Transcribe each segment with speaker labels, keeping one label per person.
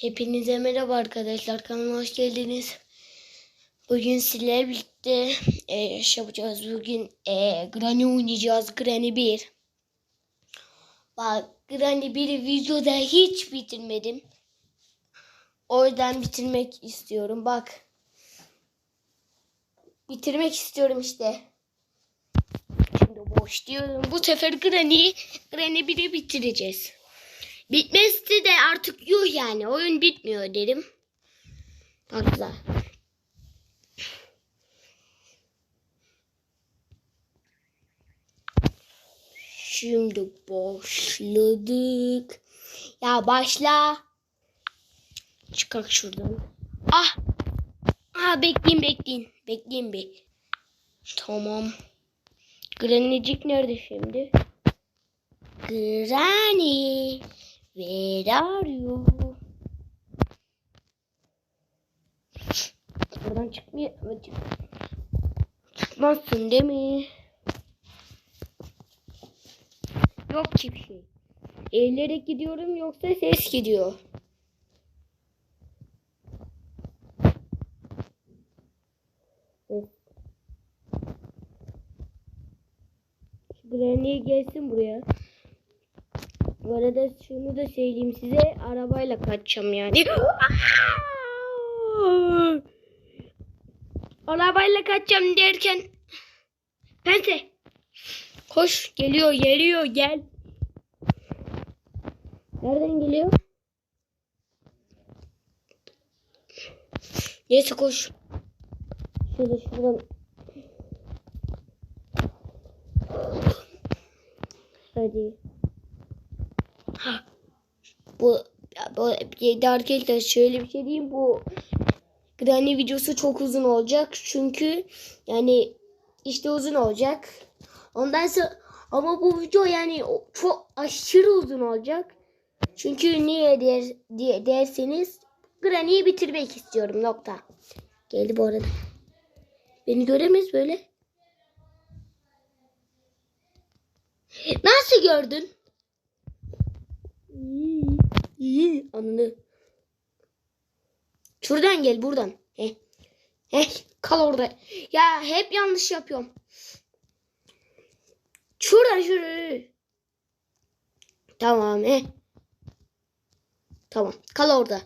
Speaker 1: Hepinize merhaba arkadaşlar. Kanalıma hoş geldiniz. Bugün sizlerle birlikte e, şey yapacağız. Bugün e, Granny oynayacağız. Granny 1. Bak Granny 1'i videoda hiç bitirmedim. O yüzden bitirmek istiyorum. Bak. Bitirmek istiyorum işte. Şimdi boş diyorum. Bu sefer Granny, Granny 1'i bitireceğiz. Bitmesi de artık yuh yani. Oyun bitmiyor derim. Haklı. Şimdi başladık. Ya başla. Çıkak şuradan. Ah. Ah bekleyin bekleyin. Bekleyin bir. Tamam. Grannycik nerede şimdi? Granny. Where are you? Buradan çıkmıyor. Çıkmazsın değil mi? Yok ki bir şey. Eğilerek gidiyorum yoksa ses gidiyor. Granny gelsin buraya. Bu arada şunu da söyleyeyim size. Arabayla kaçacağım yani. Arabayla kaçacağım derken. Pense. Koş. Geliyor geliyor gel. Nereden geliyor? Neyse koş. Şöyle şuradan. Hadi. Bu, bu bir arkadaşlar şöyle bir şey diyeyim bu Granny videosu çok uzun olacak çünkü yani işte uzun olacak. Ondan sonra ama bu video yani çok aşırı uzun olacak. Çünkü niye der, diye derseniz Granny'yi bitirmek istiyorum nokta. Geldi bu arada. Beni göremez böyle. Nasıl gördün? İyi, iyi. Anını. Şuradan gel buradan. He. He. Kal orada. Ya hep yanlış yapıyorum. Şuradan şuraya. Tamam he. Tamam. Kal orada.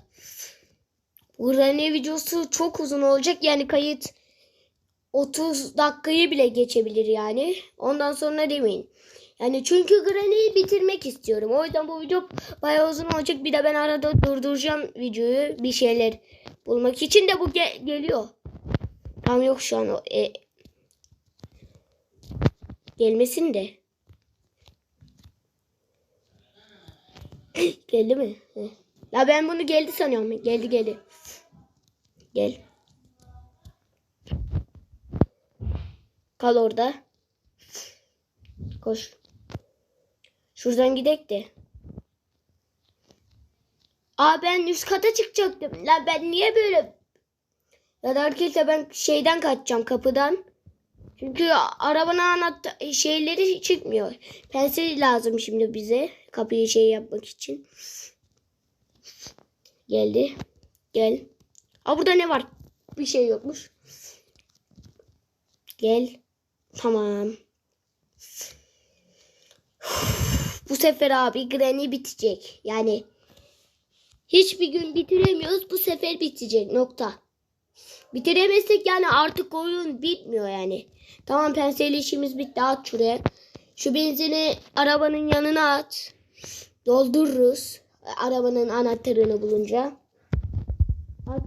Speaker 1: Bu Rene videosu çok uzun olacak. Yani kayıt 30 dakikayı bile geçebilir yani. Ondan sonra demeyin. Yani çünkü Granny'yi bitirmek istiyorum. O yüzden bu video bayağı uzun olacak. Bir de ben arada durduracağım videoyu bir şeyler bulmak için de bu ge- geliyor. Tam yok şu an o. E, gelmesin de. geldi mi? La ben bunu geldi sanıyorum. Geldi geldi. Gel. Kal orada. Koş. Şuradan gidek de. Aa ben üst kata çıkacaktım. La ben niye böyle? Ya da arkadaşlar ben şeyden kaçacağım kapıdan. Çünkü arabanın anahtar şeyleri çıkmıyor. Pense lazım şimdi bize kapıyı şey yapmak için. Geldi. Gel. Aa burada ne var? Bir şey yokmuş. Gel. Tamam. Bu sefer abi Granny bitecek. Yani hiçbir gün bitiremiyoruz. Bu sefer bitecek. Nokta. Bitiremezsek yani artık oyun bitmiyor yani. Tamam penseli işimiz bitti. At şuraya. Şu benzini arabanın yanına at. Doldururuz. Arabanın anahtarını bulunca. At.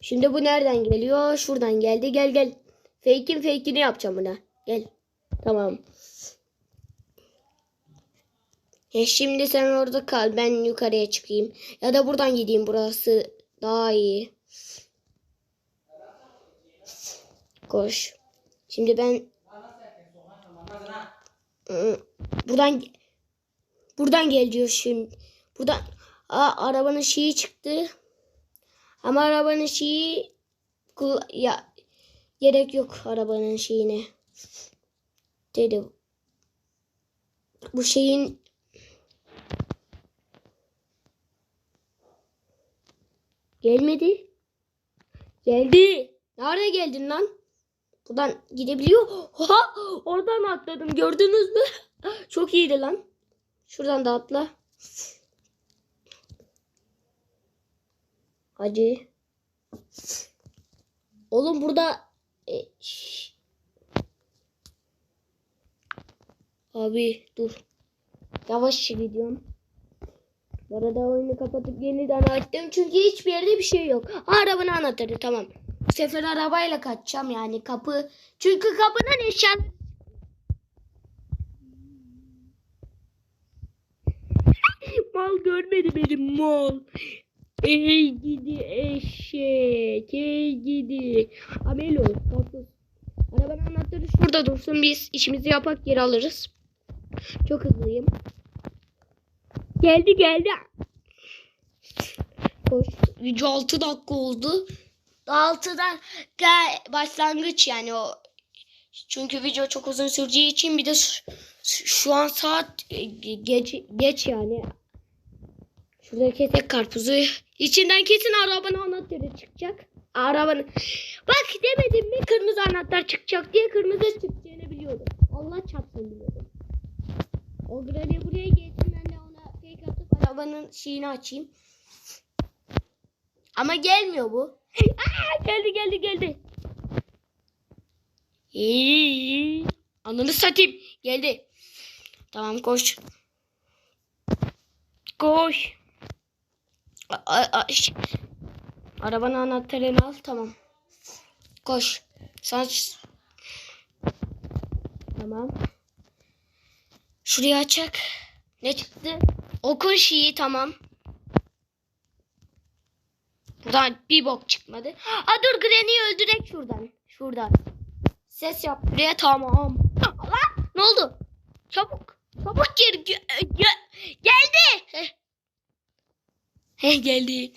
Speaker 1: Şimdi bu nereden geliyor? Şuradan geldi. Gel gel. Fake'in fake'ini yapacağım buna. Gel. Tamam. E şimdi sen orada kal. Ben yukarıya çıkayım. Ya da buradan gideyim. Burası daha iyi. Koş. Şimdi ben buradan buradan gel diyor şimdi. Buradan Aa, arabanın şeyi çıktı. Ama arabanın şeyi ya gerek yok arabanın şeyine. Dedi. Bu şeyin Gelmedi. Geldi. Nerede geldin lan? Buradan gidebiliyor. Oha! Oradan atladım. Gördünüz mü? Çok iyiydi lan. Şuradan da atla. Hadi. Oğlum burada e. Abi dur. Yavaş gidiyorum. Bu arada oyunu kapatıp yeniden açtım çünkü hiçbir yerde bir şey yok. Ha, arabanın anahtarı tamam. Bu sefer arabayla kaçacağım yani kapı. Çünkü kapının eşyaları. mal görmedi benim mal. Ey gidi eşek. Ey gidi. Amelo. Korkuz. Arabanın anahtarı şurada dursun. Biz işimizi yapak geri alırız. Çok hızlıyım. Geldi geldi. Video 6 dakika oldu. 6 dakika başlangıç yani o. Çünkü video çok uzun süreceği için bir de şu, an saat e, geç, geç yani. Şurada kesek karpuzu. İçinden kesin arabanın anahtarı çıkacak. Arabanın. Bak demedim mi kırmızı anahtar çıkacak diye kırmızı çıkacağını biliyordum. Allah çarpsın biliyordum. O buraya gelsin arabanın şeyini açayım. Ama gelmiyor bu. Aa, geldi geldi geldi. İyi. Ananı satayım. Geldi. Tamam koş. Koş. A- a- a- Arabanın anahtarını al. Tamam. Koş. Sen... Tamam. Şurayı açak. Ne çıktı? Okun şeyi tamam. Buradan bir bok çıkmadı. Aa dur Granny'i öldürek şuradan. Şuradan. Ses yap buraya tamam. Lan ne oldu? Çabuk. Çabuk geri ge- ge- geldi. Heh geldi.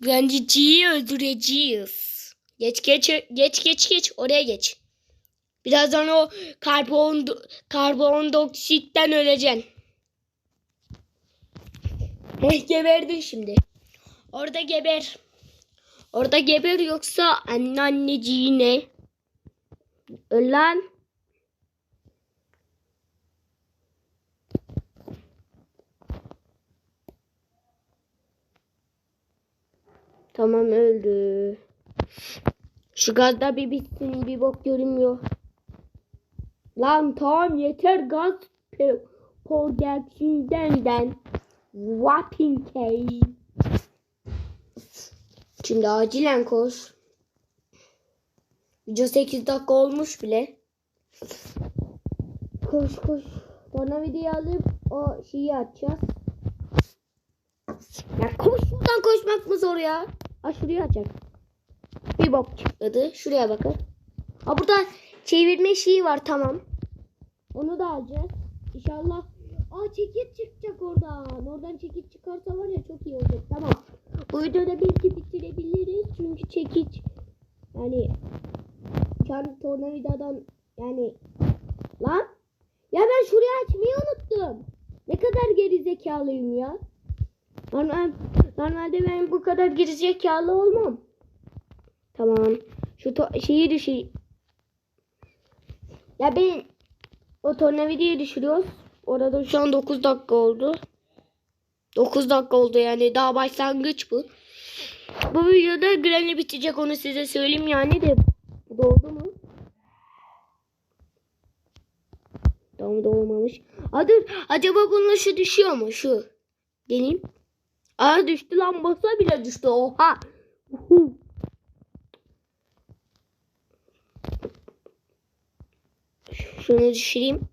Speaker 1: Granny'ciyi öldüreceğiz. Geç geç geç geç geç oraya geç. Birazdan o karbon karbondioksitten öleceksin. Heh geberdin şimdi. Orada geber. Orada geber yoksa anneanneciğine. Öl lan. Tamam öldü. Şu gazda bir bitsin bir bok görünmüyor. Lan tamam yeter gaz pe- production'den ben. Whopping K. Şimdi acilen koş. Video 8 dakika olmuş bile. Koş koş. Sonra videoyu alıp o şeyi açacağız. Ya koş şuradan koşmak mı zor ya? Ha şurayı açacak. Bir bok çıkmadı. Şuraya bakın. Ha burada çevirme şeyi var tamam. Onu da alacağız. İnşallah. Aa çekiç çıkacak oradan. Oradan çekiç çıkarsa var ya çok iyi olacak. Tamam. Bu videoda belki bitirebiliriz. Çünkü çekiç yani kendi tornavidadan yani lan ya ben şurayı açmayı unuttum. Ne kadar geri zekalıyım ya. Normal, normalde ben bu kadar geri zekalı olmam. Tamam. Şu şeyi düşür. Ya ben o tornavidayı düşürüyoruz. Orada şu an 9 dakika oldu. 9 dakika oldu yani daha başlangıç bu. Bu videoda Granny bitecek onu size söyleyeyim yani de doğdu mu? Tamam doğmamış. Dur acaba bununla şu düşüyor mu şu? Deneyim. Aa düştü lan basa bile düştü oha. Uhu. Şunu düşüreyim.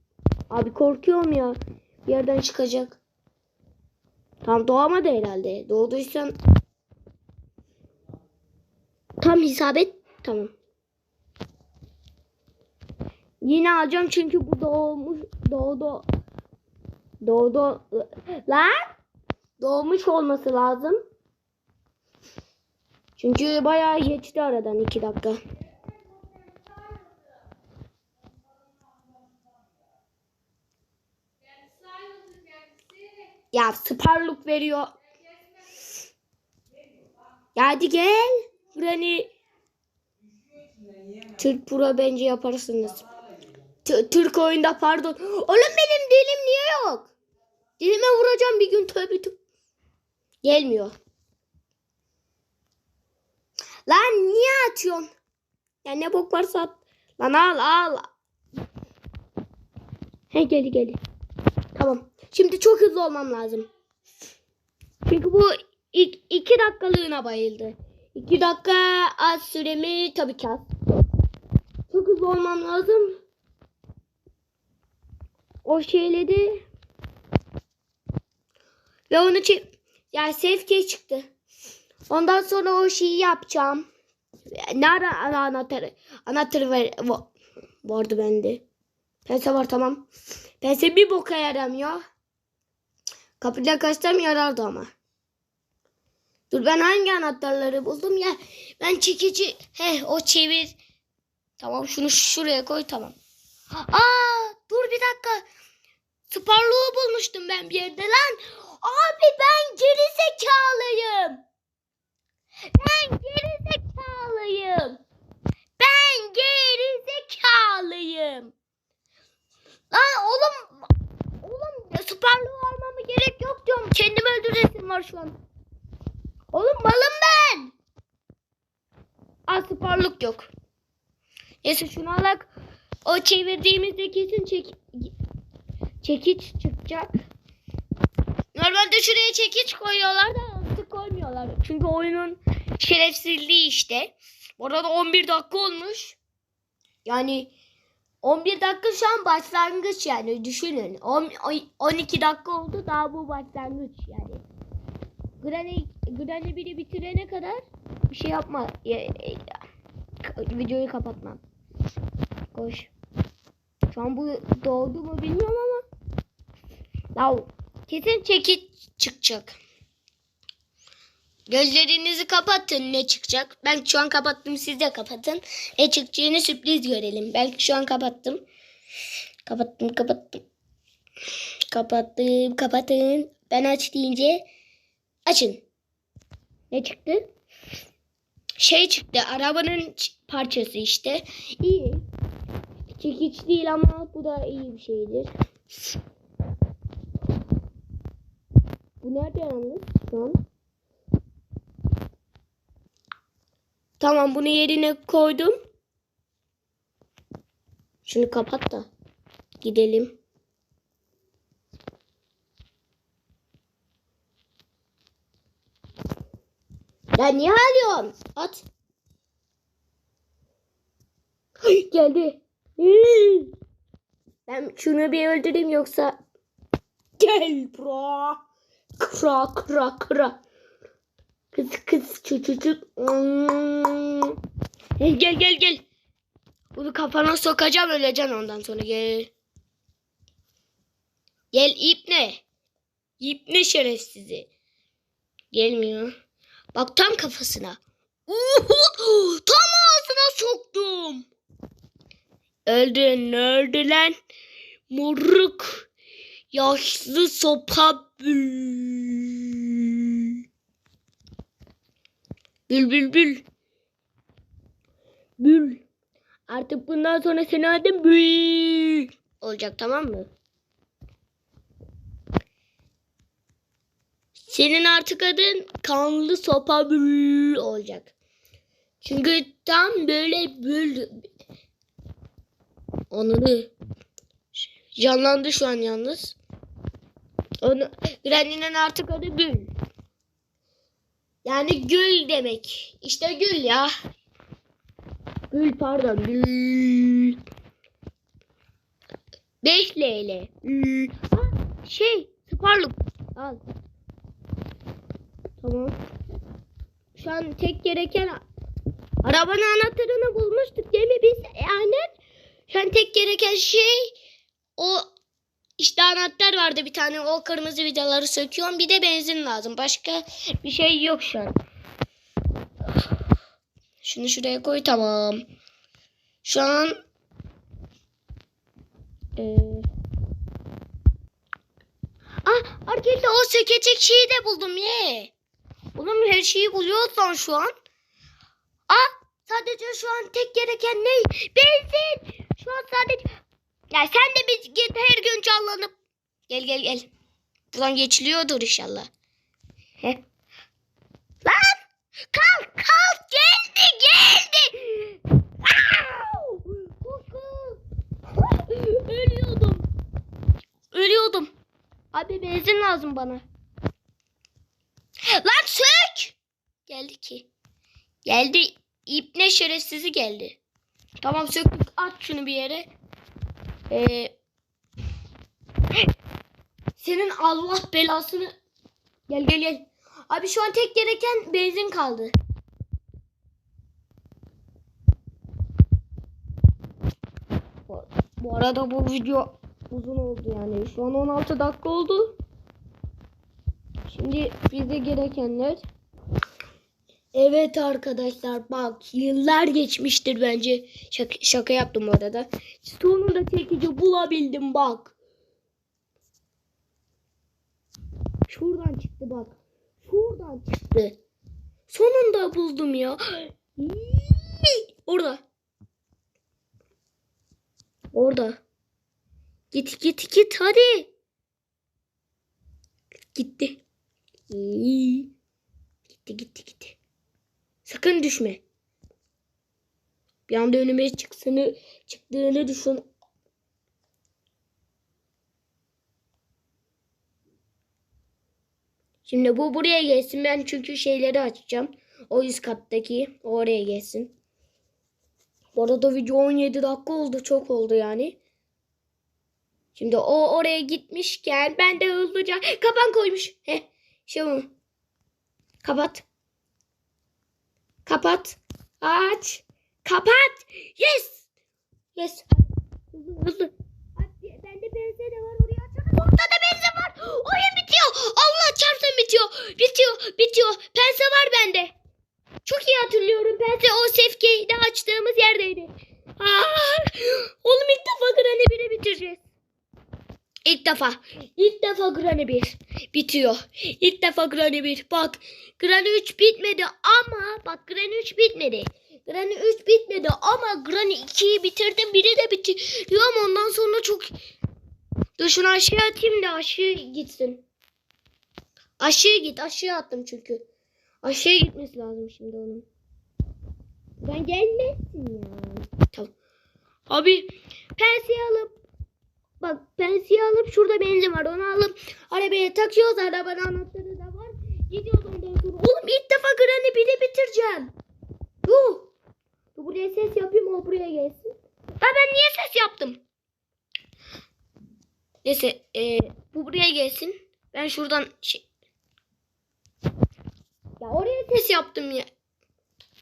Speaker 1: Abi korkuyorum ya. Bir yerden çıkacak. Tam doğamadı herhalde. Doğduysan tam isabet. Tamam. Yine alacağım çünkü bu doğmuş doğdu doğdu lan doğmuş olması lazım. Çünkü bayağı geçti aradan iki dakika. Ya Sparlook veriyor. Ya Hadi gel. Granny. Türk Pro bence yaparsınız. T- Türk oyunda pardon. Oğlum benim dilim niye yok? Dilime vuracağım bir gün tövbe. Gelmiyor. Lan niye atıyorsun? Ya ne bok varsa at. Lan al al. He geli geli. Şimdi çok hızlı olmam lazım. Çünkü bu ilk iki dakikalığına bayıldı. İki dakika az süremi tabii ki az. Çok hızlı olmam lazım. O şeyleri ve onu çek yani sevke çıktı. Ondan sonra o şeyi yapacağım. Nerede ana anahtarı? Anahtarı ver, va- vardı bende. Pense var tamam. Pense bir boka yaramıyor. Kapıda kaçtam yarardı ama. Dur ben hangi anahtarları buldum ya? Ben çekici. He o çevir. Tamam şunu şuraya koy tamam. Aa dur bir dakika. Sparluğu bulmuştum ben bir yerde lan. Abi ben geri zekalıyım. Ben geri zekalıyım. Ben geri zekalıyım. Lan oğlum oğlum Sparluğu almama gerek yok diyorum. Kendimi öldüresim var şu an. Oğlum malım ben. Aa Sparluk yok. Neyse şunu alak. O çevirdiğimizde kesin çek çekiç çıkacak. Normalde şuraya çekiç koyuyorlar da artık koymuyorlar. Çünkü oyunun şerefsizliği işte. Orada 11 dakika olmuş. Yani 11 dakika şu an başlangıç yani düşünün. 10, 12 dakika oldu daha bu başlangıç yani. Granny, Granny biri bitirene kadar bir şey yapma. Ya- ya- Videoyu kapatmam. Koş. Şu an bu doğdu mu bilmiyorum ama. Ya kesin çekiç çıkacak. Gözlerinizi kapatın ne çıkacak. Ben şu an kapattım siz de kapatın. Ne çıkacağını sürpriz görelim. Belki şu an kapattım. Kapattım kapattım. Kapattım kapatın. Ben aç deyince açın. Ne çıktı? Şey çıktı. Arabanın parçası işte. İyi. Çekiç değil ama bu da iyi bir şeydir. Bu nerede yalnız şu an? Tamam bunu yerine koydum. Şunu kapat da gidelim. Ya niye alıyorsun? At. Geldi. Ben şunu bir öldüreyim yoksa gel bro. Kra kra kra. Kız kız çocuk. Hey, gel gel gel. Bunu kafana sokacağım öleceksin ondan sonra gel. Gel ipne. İpne şerefsizi. Gelmiyor. Bak tam kafasına. Uhu, tam ağzına soktum. Öldün öldü lan. Moruk. Yaşlı sopa bül. Bül bül bül. Bül. Artık bundan sonra senin adın Bül. Olacak tamam mı? Senin artık adın kanlı sopa bül olacak. Çünkü tam böyle bül. Onu canlandı şu an yalnız. Onu Granny'nin artık adı Gül. Yani gül demek. İşte gül ya. Gül pardon. Gül. Beş Leyla. Gül. Şey Sparluk. Al. Tamam. Şu an tek gereken arabanın anahtarını bulmuştuk değil mi biz? Yani şu an tek gereken şey o işte anahtar vardı bir tane o kırmızı vidaları söküyorum bir de benzin lazım. Başka bir şey yok şu an. Şunu şuraya koy tamam. Şu an ee... Ah arkadaşlar o sökecek şeyi de buldum ye. Oğlum her şeyi buluyoruz lan şu an. Aa sadece şu an tek gereken ne? Benzin. Şu an sadece... Ya sen de bir git her gün canlanıp. Gel gel gel. Buradan geçiliyordur inşallah. He. Lan! Kalk kalk geldi geldi. Ölüyordum. Ölüyordum. Abi benzin lazım bana. Lan sök. Geldi ki. Geldi. İpne şerefsizi geldi. Tamam söktük. At şunu bir yere. Ee, senin Allah belasını. Gel gel gel. Abi şu an tek gereken benzin kaldı. Bu- arada bu video uzun oldu yani. Şu an 16 dakika oldu. Şimdi bize gerekenler. Evet arkadaşlar bak yıllar geçmiştir bence. Şaka, şaka yaptım orada. Sonunda çekici bulabildim bak. Şuradan çıktı bak. Şuradan çıktı. Sonunda buldum ya. Orada. Orada. Git git git hadi. Gitti. Gitti gitti gitti. Sakın düşme. Bir anda önüme çıksını çıktığını düşün. Şimdi bu buraya gelsin. Ben çünkü şeyleri açacağım. O üst kattaki oraya gelsin. Bu arada video 17 dakika oldu. Çok oldu yani. Şimdi o oraya gitmişken ben de hızlıca kapan koymuş. Heh, şey. Kapat. Kapat. Aç. Kapat. Yes. Yes. Hızlı bende benzin de var oraya açalım. Orada da benzin var. Oyun bitiyor. Allah çarpsın bitiyor. Bitiyor. Bitiyor. Pense var bende. Çok iyi hatırlıyorum. Pense o sefkeyi açtığımız yerdeydi. Aa, oğlum ilk defa Granny 1'i bitireceğiz. İlk defa. İlk defa Granny 1 bitiyor. İlk defa Granny 1. Bak Granny 3 bitmedi ama bak Granny 3 bitmedi. Granny 3 bitmedi ama Granny 2'yi bitirdim. Biri de bitiriyor ama ondan sonra çok... Dur şunu aşağı atayım da aşağı gitsin. Aşağı git. Aşağı attım çünkü. Aşağı gitmesi lazım şimdi onun. Ben gelmesin ya. Tamam. Abi pensiye alıp Bak pensiye alıp şurada benzin var. Onu alıp arabaya takıyoruz. Arabanın anahtarı da var. Gidiyoruz ondan sonra. Oğlum ilk defa Granny 1'i bitireceğim. Yuh. Buraya ses yapayım o buraya gelsin. Ya ben niye ses yaptım? Neyse e, bu buraya gelsin. Ben şuradan şey... Ya oraya ses yaptım ya.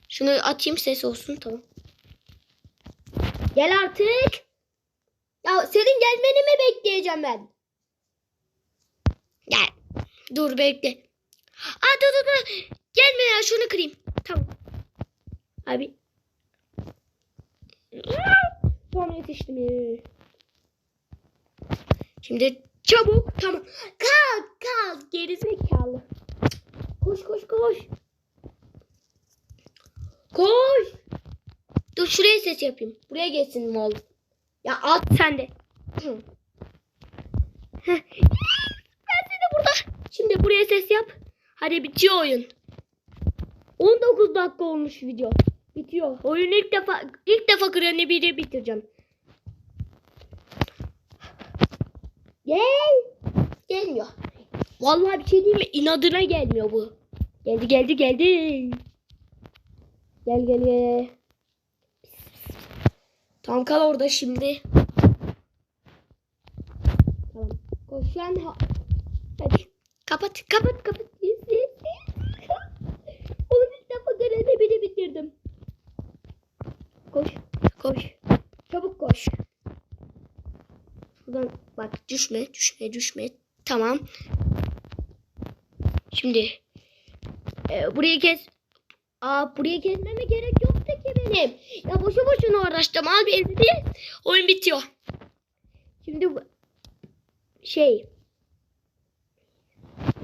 Speaker 1: Şunu atayım ses olsun tamam. Gel artık. Ya senin gelmeni mi bekleyeceğim ben? Gel. Dur bekle. Aa dur dur dur. Gelme ya şunu kırayım. Tamam. Abi. Tamam yetiştim. Şimdi çabuk tamam. Kalk kalk gerizekalı. Koş koş koş. Koş. Dur şuraya ses yapayım. Buraya geçsin mal. Ya at sen de. Ben de burada. Şimdi buraya ses yap. Hadi bitiyor oyun. 19 dakika olmuş video. Bitiyor. Oyun ilk defa ilk defa Granny 1'i bitireceğim. Gel. Gelmiyor. Vallahi bir şey diyeyim mi? İnadına gelmiyor bu. Geldi geldi geldi. Gel gel gel. Tam kal orada şimdi. Tamam. Koşan ha. Hadi. Kapat kapat kapat. Oğlum ilk defa görevde biri bitirdim. Koş. Koş. Çabuk koş. Şuradan bak düşme düşme düşme. Tamam. Şimdi e, burayı kes. Aa buraya kesmeme gerek benim. Ya boşu boşuna uğraştım. Al benzini. Oyun bitiyor. Şimdi bu şey.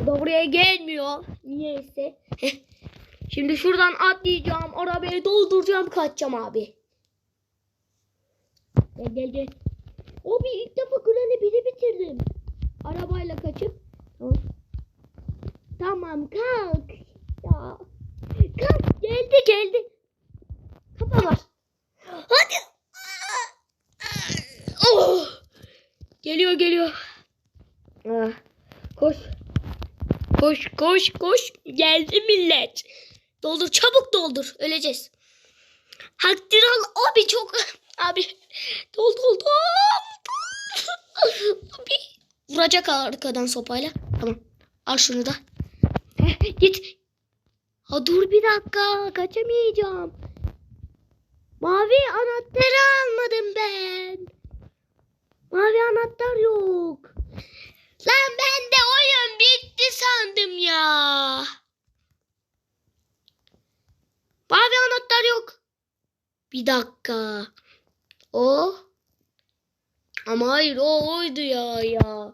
Speaker 1: da buraya gelmiyor. Niyeyse. Şimdi şuradan atlayacağım. Arabayı dolduracağım. Kaçacağım abi. Gel gel gel. O bir ilk defa Granny biri bitirdim. Arabayla kaçıp. Tamam. Tamam kalk. Ya. Kalk geldi geldi. Var. Hadi. Oh. Geliyor geliyor. Ah. Koş. Koş koş koş. Geldi millet. Doldur çabuk doldur. Öleceğiz. Haktir al. Abi çok. Abi. Dol dol dol. Abi. Vuracak arkadan sopayla. Tamam. Al şunu da. Git. Ha dur bir dakika. Kaçamayacağım. Mavi anahtarı almadım ben. Mavi anahtar yok. Lan ben de oyun bitti sandım ya. Mavi anahtar yok. Bir dakika. O. Ama hayır o oydu ya ya.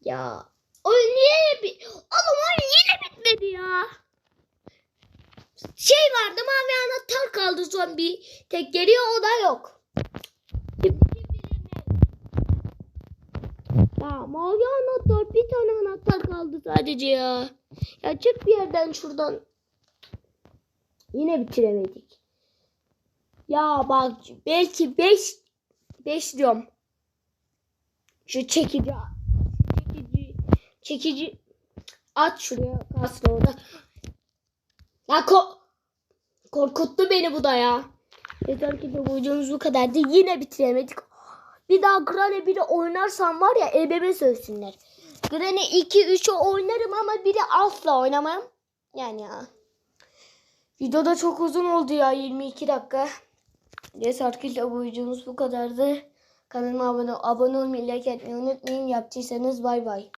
Speaker 1: Ya. Oyun niye Oğlum oyun yine bitmedi ya. Şey vardı mavi anahtar kaldı son bir tek geliyor o da yok. Ya mavi anahtar bir tane anahtar kaldı sadece ya. Ya çık bir yerden şuradan. Yine bitiremedik. Ya bak belki 5 5 diyorum. Şu çekici çekici çekici at şuraya kalsın orada. Ya ko korkuttu beni bu da ya. Ki de bu videomuz bu kadardı. Yine bitiremedik. Bir daha Granny 1'i oynarsam var ya ebeme sövsünler. Granny 2 3'ü oynarım ama biri asla oynamam. Yani ya. Video da çok uzun oldu ya 22 dakika. Neyse arkadaşlar bu videomuz bu kadardı. Kanalıma abone, abone olmayı, like etmeyi unutmayın. Yaptıysanız bay bay.